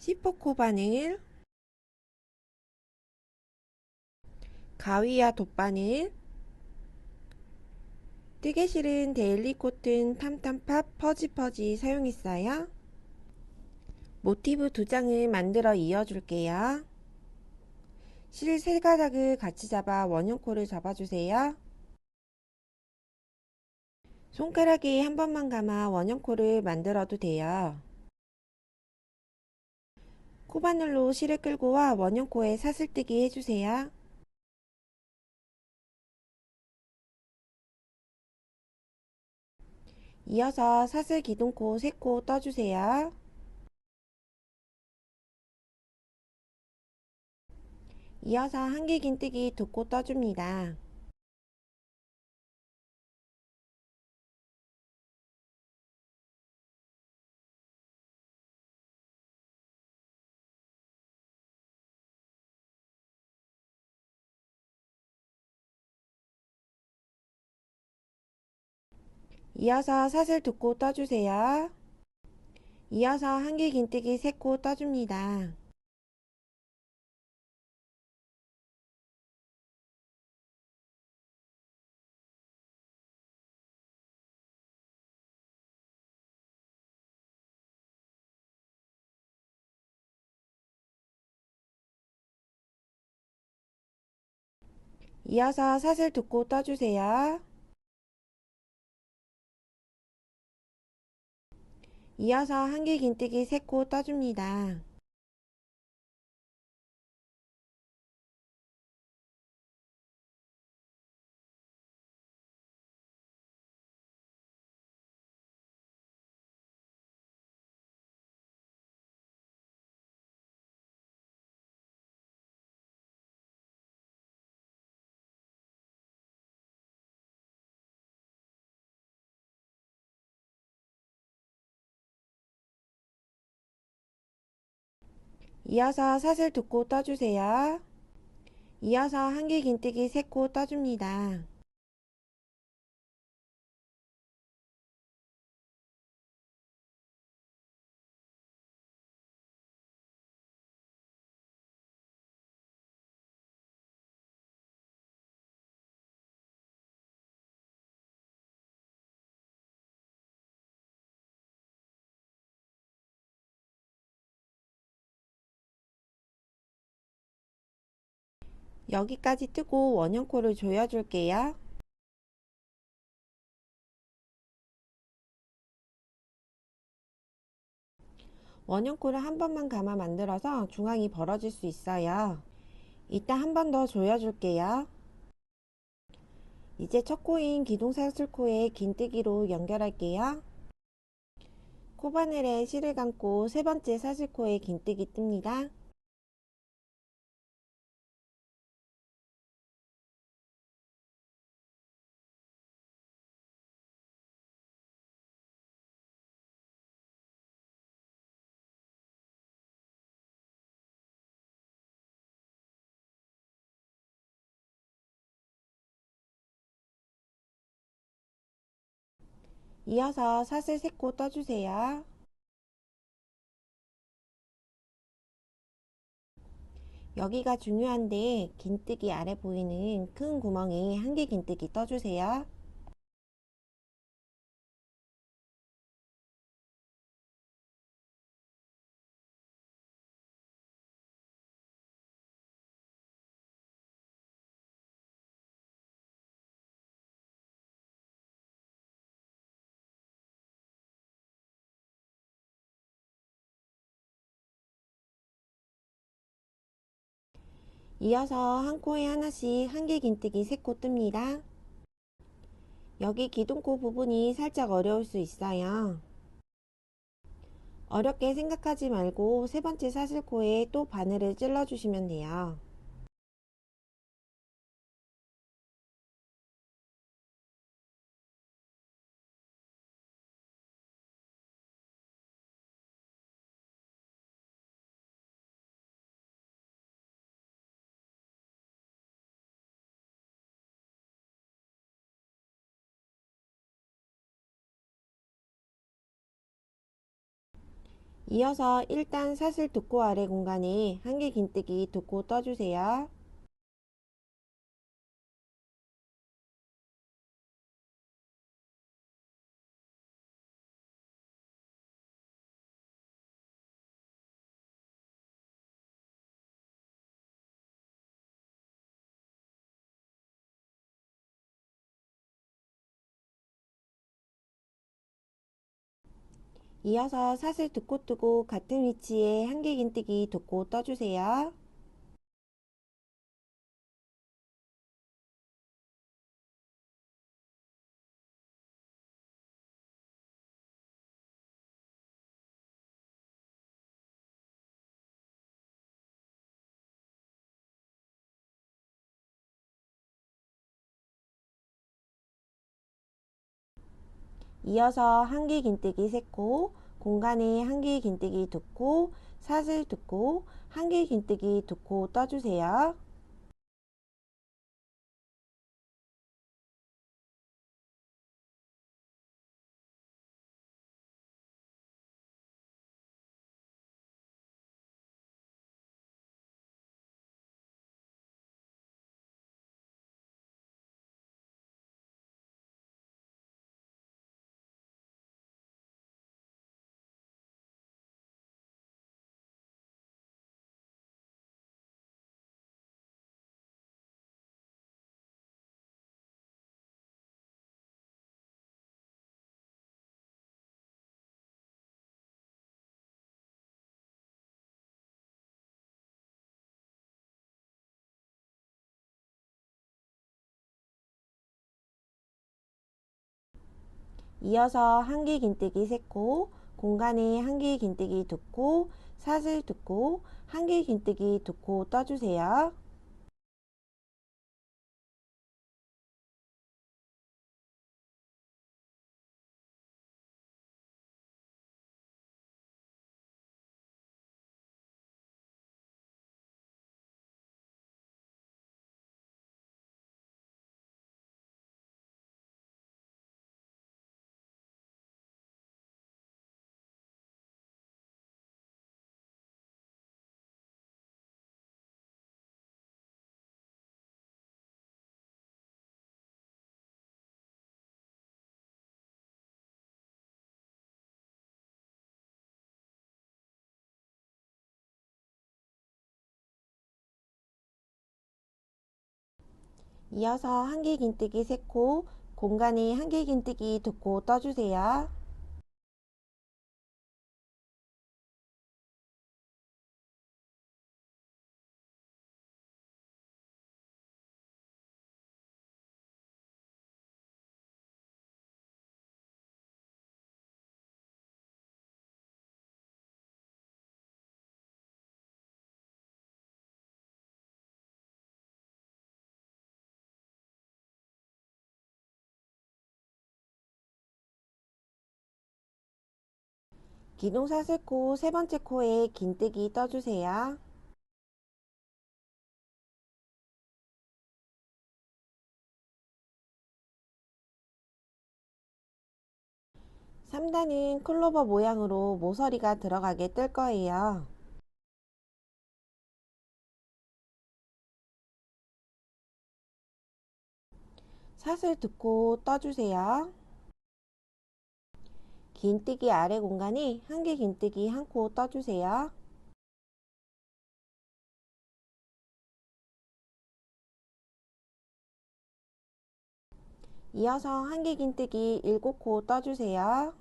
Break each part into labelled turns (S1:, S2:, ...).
S1: 시포코 바늘 가위와 돗바늘 뜨개 실은 데일리 코튼 탐탐팝 퍼지퍼지 사용했어요. 모티브 두 장을 만들어 이어줄게요. 실 세 가닥을 같이 잡아 원형코를 잡아주세요. 손가락에 한 번만 감아 원형코를 만들어도 돼요. 코바늘로 실을 끌고 와 원형코에 사슬뜨기 해주세요. 이어서 사슬 기둥코 3코 떠주세요. 이어서 한길 긴뜨기 두코 떠줍니다. 이어서 사슬 두코 떠주세요. 이어서 한길 긴뜨기 3코 떠줍니다. 이어서 사슬 두코 떠주세요. 이어서 한길 긴뜨기 3코 떠줍니다. 이어서 사슬 두코 떠주세요. 이어서 한길 긴뜨기 3코 떠줍니다. 여기까지 뜨고 원형코를 조여줄게요. 원형코를 한 번만 감아 만들어서 중앙이 벌어질 수 있어요. 이따 한 번 더 조여줄게요. 이제 첫 코인 기둥사슬코에 긴뜨기로 연결할게요. 코바늘에 실을 감고 세 번째 사슬코에 긴뜨기 뜹니다. 이어서 사슬 3코 떠주세요. 여기가 중요한데 긴뜨기 아래 보이는 큰 구멍에 한 개 긴뜨기 떠주세요. 이어서 한 코에 하나씩 한 개 긴뜨기 3코 뜹니다. 여기 기둥코 부분이 살짝 어려울 수 있어요. 어렵게 생각하지 말고 세 번째 사슬코에 또 바늘을 찔러 주시면 돼요. 이어서 1단 사슬 돋고 아래 공간에 한 개 긴뜨기 돋고 떠주세요. 이어서 사슬 두코 뜨고 같은 위치에 한개 긴뜨기 돋고 떠주세요. 이어서 한개 긴뜨기 세코 공간에 한개 긴뜨기 두코 사슬 두코 한개 긴뜨기 두코 떠주세요. 이어서 한개 긴뜨기 세코 공간에 한개 긴뜨기 두코 사슬 두코 한개 긴뜨기 두코 떠주세요. 이어서 한개 긴뜨기 세코 공간에 한개 긴뜨기 두코 떠주세요. 기둥사슬 코 세 번째 코에 긴뜨기 떠주세요. 3단은 클로버 모양으로 모서리가 들어가게 뜰 거예요. 사슬 두코 떠주세요. 긴뜨기 아래 공간에 한 개 긴뜨기 한 코 떠주세요. 이어서 한 개 긴뜨기 7코 떠주세요.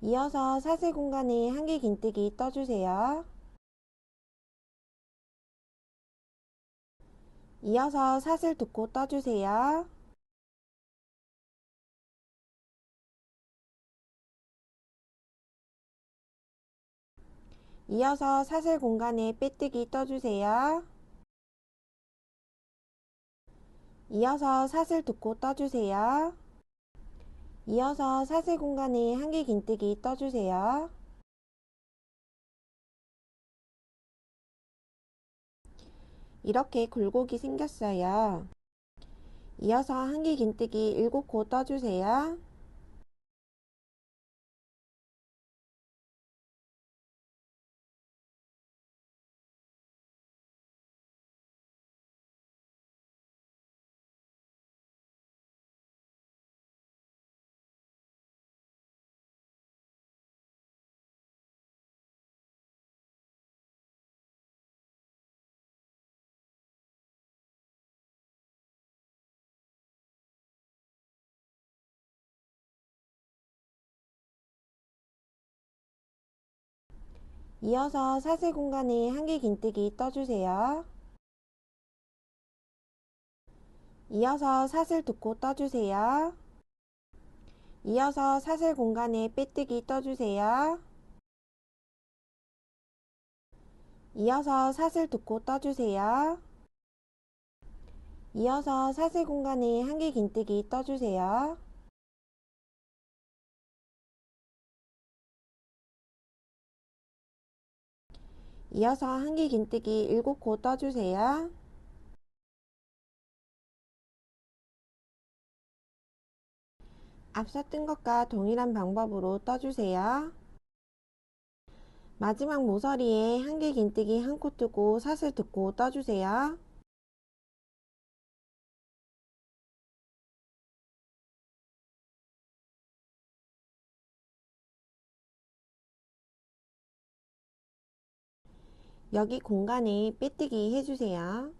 S1: 이어서 사슬 공간에 한길 긴뜨기 떠주세요. 이어서 사슬 두코 떠주세요. 이어서 사슬 공간에 빼뜨기 떠주세요. 이어서 사슬 두코 떠주세요. 이어서 사슬 공간에 한길 긴뜨기 떠주세요. 이렇게 굴곡이 생겼어요. 이어서 한길 긴뜨기 7코 떠주세요. 이어서 사슬 공간에 한길 긴뜨기 떠주세요. 이어서 사슬 두코 떠주세요. 이어서 사슬 공간에 빼뜨기 떠주세요. 이어서 사슬 두코 떠주세요. 이어서 사슬 공간에 한길 긴뜨기 떠주세요. 이어서 한길 긴뜨기 7코 떠주세요. 앞서 뜬 것과 동일한 방법으로 떠주세요. 마지막 모서리에 한길 긴뜨기 한 코 뜨고 사슬 두코 떠주세요. 여기 공간에 빼뜨기 해주세요.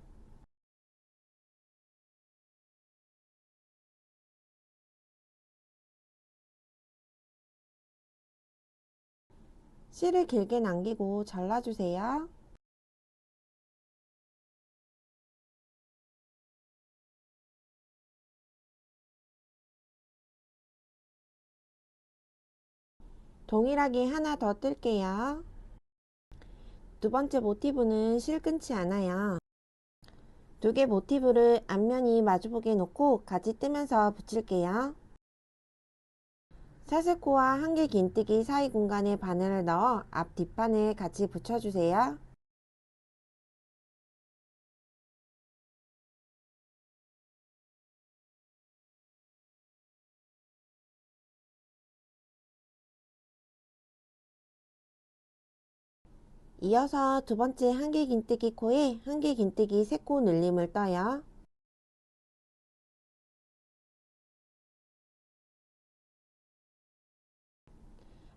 S1: 실을 길게 남기고 잘라주세요. 동일하게 하나 더 뜰게요. 두 번째 모티브는 실 끊지 않아요. 두 개 모티브를 앞면이 마주보게 놓고 같이 뜨면서 붙일게요. 사슬코와 한길 긴뜨기 사이 공간에 바늘을 넣어 앞 뒷판을 같이 붙여주세요. 이어서 두 번째 한길 긴뜨기 코에 한길 긴뜨기 세 코 늘림을 떠요.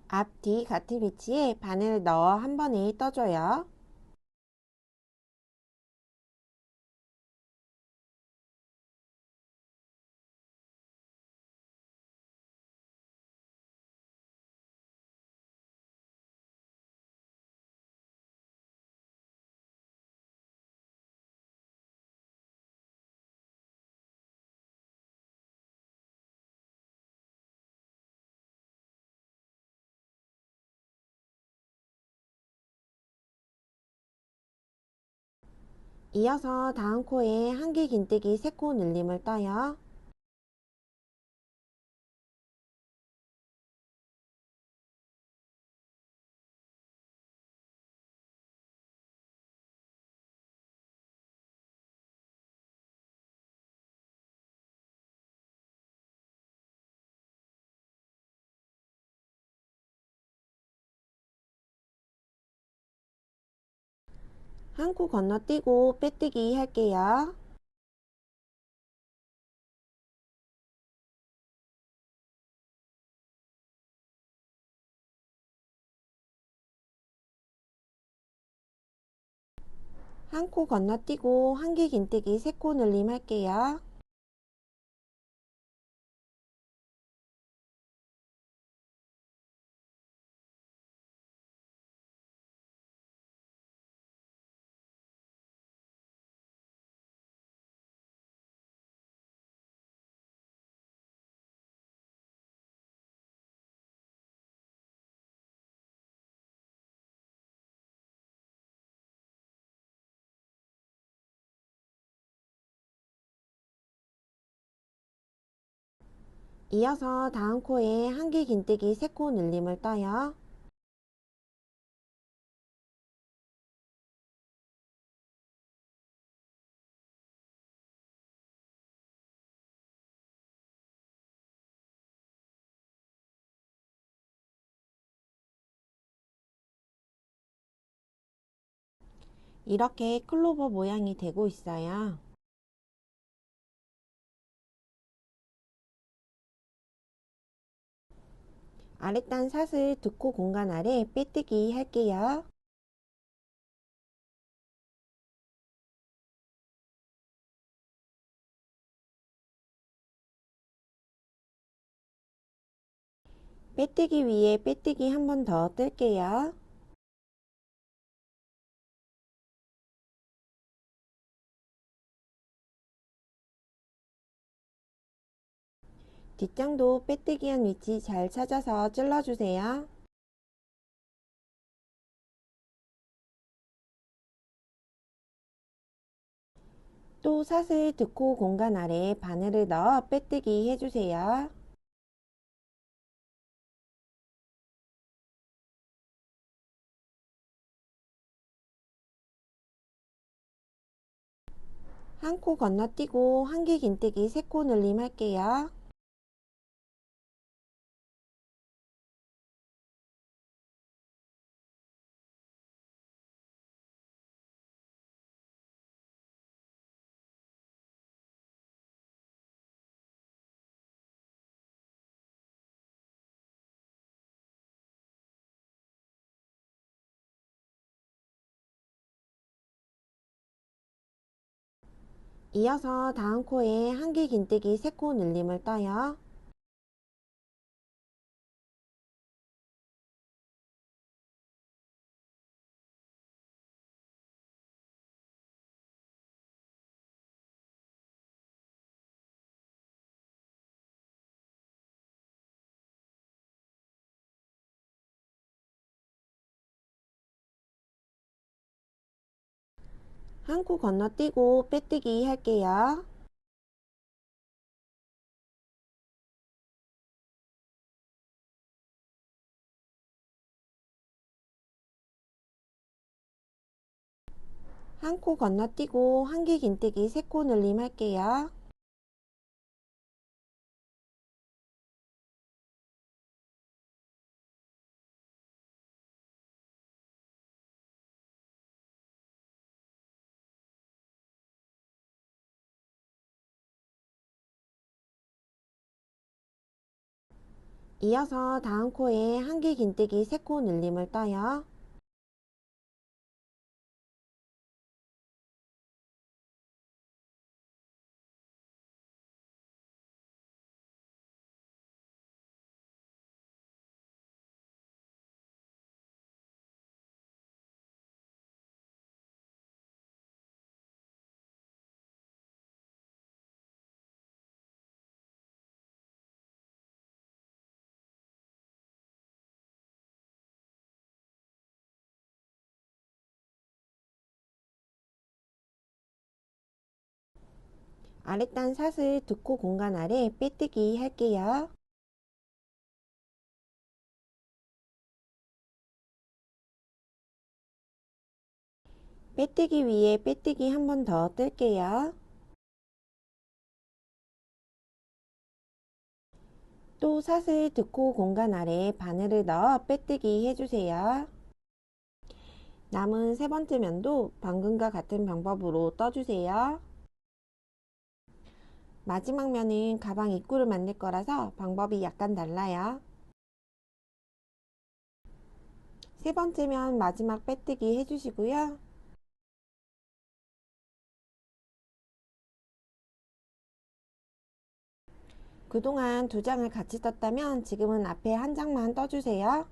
S1: 앞, 뒤 같은 위치에 바늘을 넣어 한 번에 떠줘요. 이어서 다음 코에 한길 긴뜨기 세 코 늘림을 떠요. 한 코 건너뛰고 빼뜨기 할게요. 한 코 건너뛰고 한길 긴뜨기 세 코 늘림 할게요. 이어서 다음 코에 한길 긴뜨기 3코 늘림을 떠요. 이렇게 클로버 모양이 되고 있어요. 아랫단 사슬 두코 공간 아래 빼뜨기 할게요. 빼뜨기 위에 빼뜨기 한 번 더 뜰게요. 뒷장도 빼뜨기한 위치 잘 찾아서 찔러주세요. 또 사슬 듣고 공간 아래 바늘을 넣어 빼뜨기 해주세요. 한 코 건너뛰고 한길 긴뜨기 세 코 늘림 할게요. 이어서 다음 코에 한길 긴뜨기 3코 늘림을 떠요. 한 코 건너뛰고 빼뜨기 할게요. 한 코 건너뛰고 한길 긴뜨기 세 코 늘림 할게요. 이어서 다음 코에 한길 긴뜨기 3코 늘림을 떠요. 아랫단 사슬 두코 공간 아래 빼뜨기 할게요. 빼뜨기 위에 빼뜨기 한 번 더 뜰게요. 또 사슬 두코 공간 아래 바늘을 넣어 빼뜨기 해주세요. 남은 세 번째 면도 방금과 같은 방법으로 떠주세요. 마지막 면은 가방 입구를 만들 거라서 방법이 약간 달라요. 세 번째 면 마지막 빼뜨기 해주시고요. 그동안 두 장을 같이 떴다면 지금은 앞에 한 장만 떠주세요.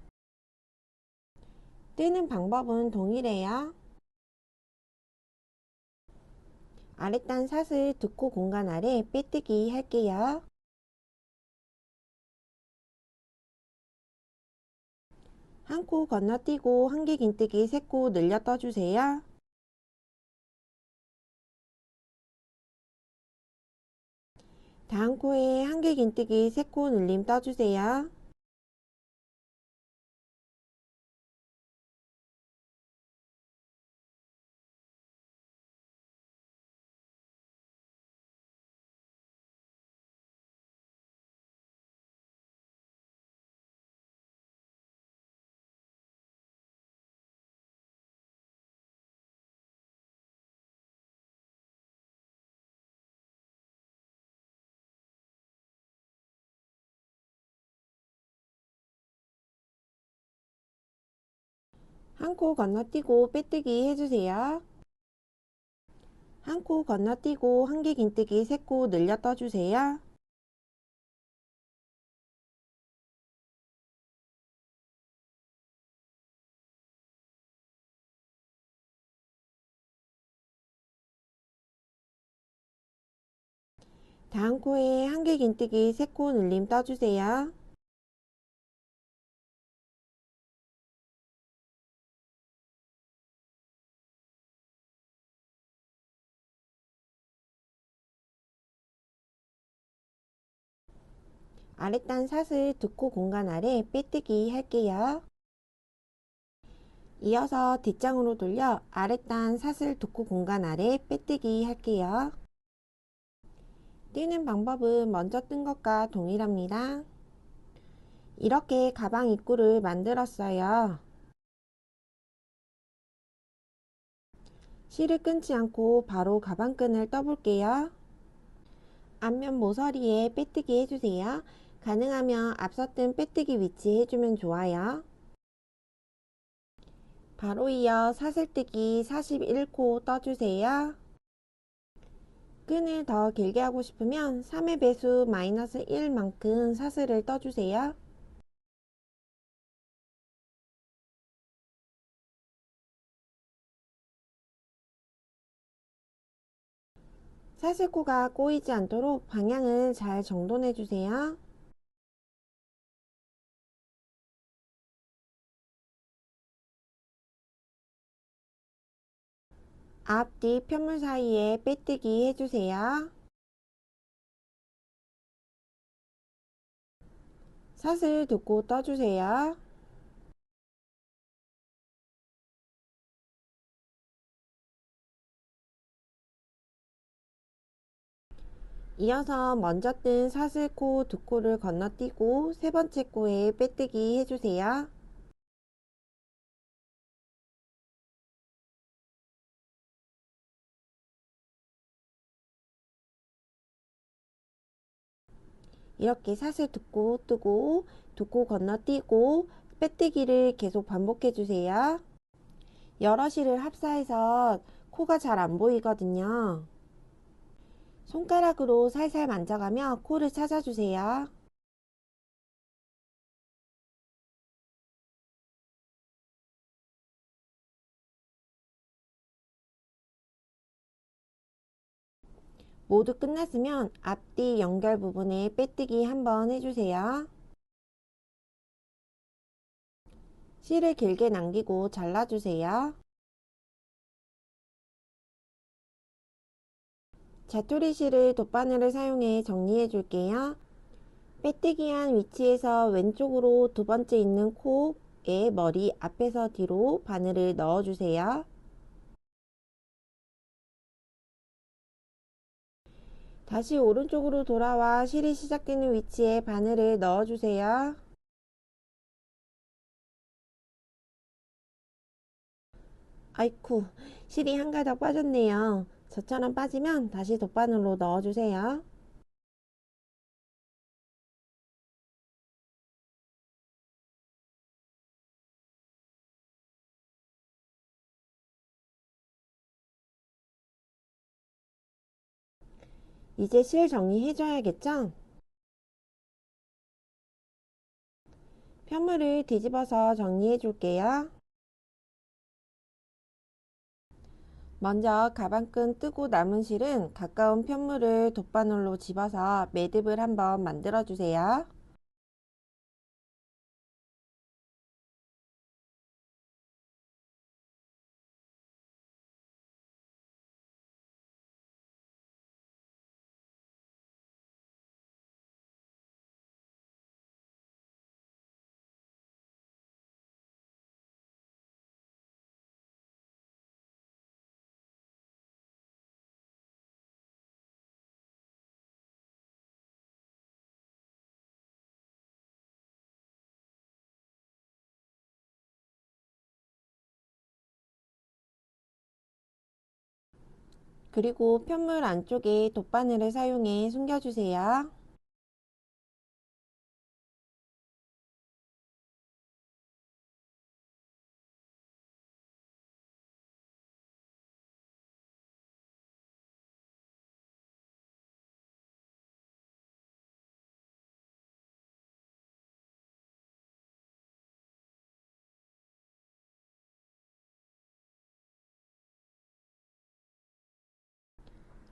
S1: 뜨는 방법은 동일해요. 아랫단 사슬 두코 공간 아래 빼뜨기 할게요. 한 코 건너뛰고 한길 긴뜨기 세 코 늘려 떠주세요. 다음 코에 한길 긴뜨기 3코 늘림 떠주세요. 한 코 건너뛰고 빼뜨기 해주세요. 한 코 건너뛰고 한길 긴뜨기 3코 늘려 떠주세요. 다음 코에 한길 긴뜨기 3코 늘림 떠주세요. 아랫단 사슬 두코 공간 아래 빼뜨기 할게요. 이어서 뒷장으로 돌려 아랫단 사슬 두코 공간 아래 빼뜨기 할게요. 뜨는 방법은 먼저 뜬 것과 동일합니다. 이렇게 가방 입구를 만들었어요. 실을 끊지 않고 바로 가방끈을 떠볼게요. 앞면 모서리에 빼뜨기 해주세요. 가능하면 앞서 뜬 빼뜨기 위치 해주면 좋아요. 바로 이어 사슬뜨기 41코 떠주세요. 끈을 더 길게 하고 싶으면 3의 배수 마이너스 1만큼 사슬을 떠주세요. 사슬코가 꼬이지 않도록 방향을 잘 정돈해 주세요. 앞뒤 편물 사이에 빼뜨기 해주세요. 사슬 두고 떠주세요. 이어서 먼저 뜬 사슬 코 두 코를 건너뛰고 세 번째 코에 빼뜨기 해주세요. 이렇게 사슬 두코 뜨고 두코 건너뛰고 빼뜨기를 계속 반복해 주세요. 여러 실을 합사해서 코가 잘 안 보이거든요. 손가락으로 살살 만져가며 코를 찾아주세요. 모두 끝났으면 앞뒤 연결 부분에 빼뜨기 한번 해주세요. 실을 길게 남기고 잘라주세요. 자투리 실을 돗바늘을 사용해 정리해 줄게요. 빼뜨기한 위치에서 왼쪽으로 두 번째 있는 코의 머리 앞에서 뒤로 바늘을 넣어 주세요. 다시 오른쪽으로 돌아와 실이 시작되는 위치에 바늘을 넣어 주세요. 아이쿠 실이 한 가닥 빠졌네요. 저처럼 빠지면 다시 돗바늘로 넣어주세요. 이제 실 정리해줘야겠죠? 편물을 뒤집어서 정리해줄게요. 먼저 가방끈 뜨고 남은 실은 가까운 편물을 돗바늘로 집어서 매듭을 한번 만들어 주세요. 그리고 편물 안쪽에 돗바늘을 사용해 숨겨주세요.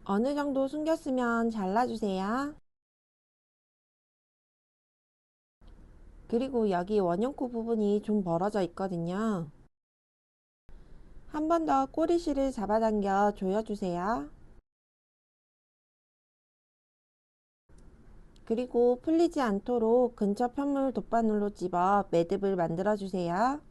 S1: 어느 정도 숨겼으면 잘라주세요. 그리고 여기 원형코 부분이 좀 벌어져 있거든요. 한 번 더 꼬리실을 잡아당겨 조여주세요. 그리고 풀리지 않도록 근처 편물 돗바늘로 집어 매듭을 만들어주세요.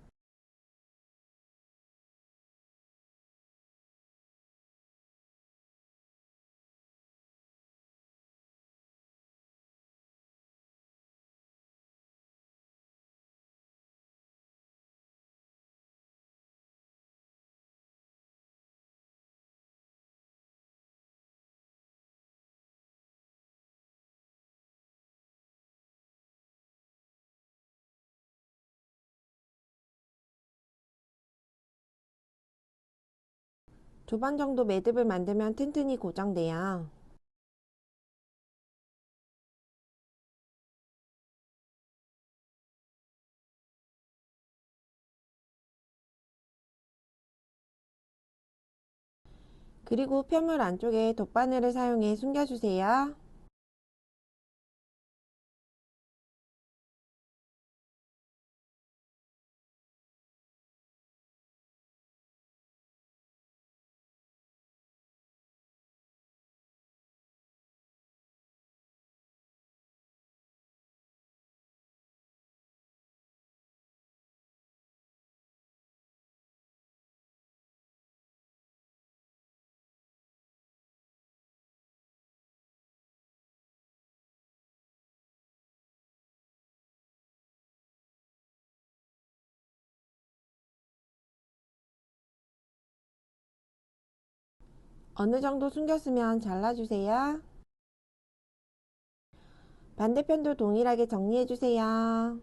S1: 두 번 정도 매듭을 만들면 튼튼히 고정돼요. 그리고 편물 안쪽에 돗바늘을 사용해 숨겨주세요. 어느 정도 숨겼으면 잘라주세요. 반대편도 동일하게 정리해주세요.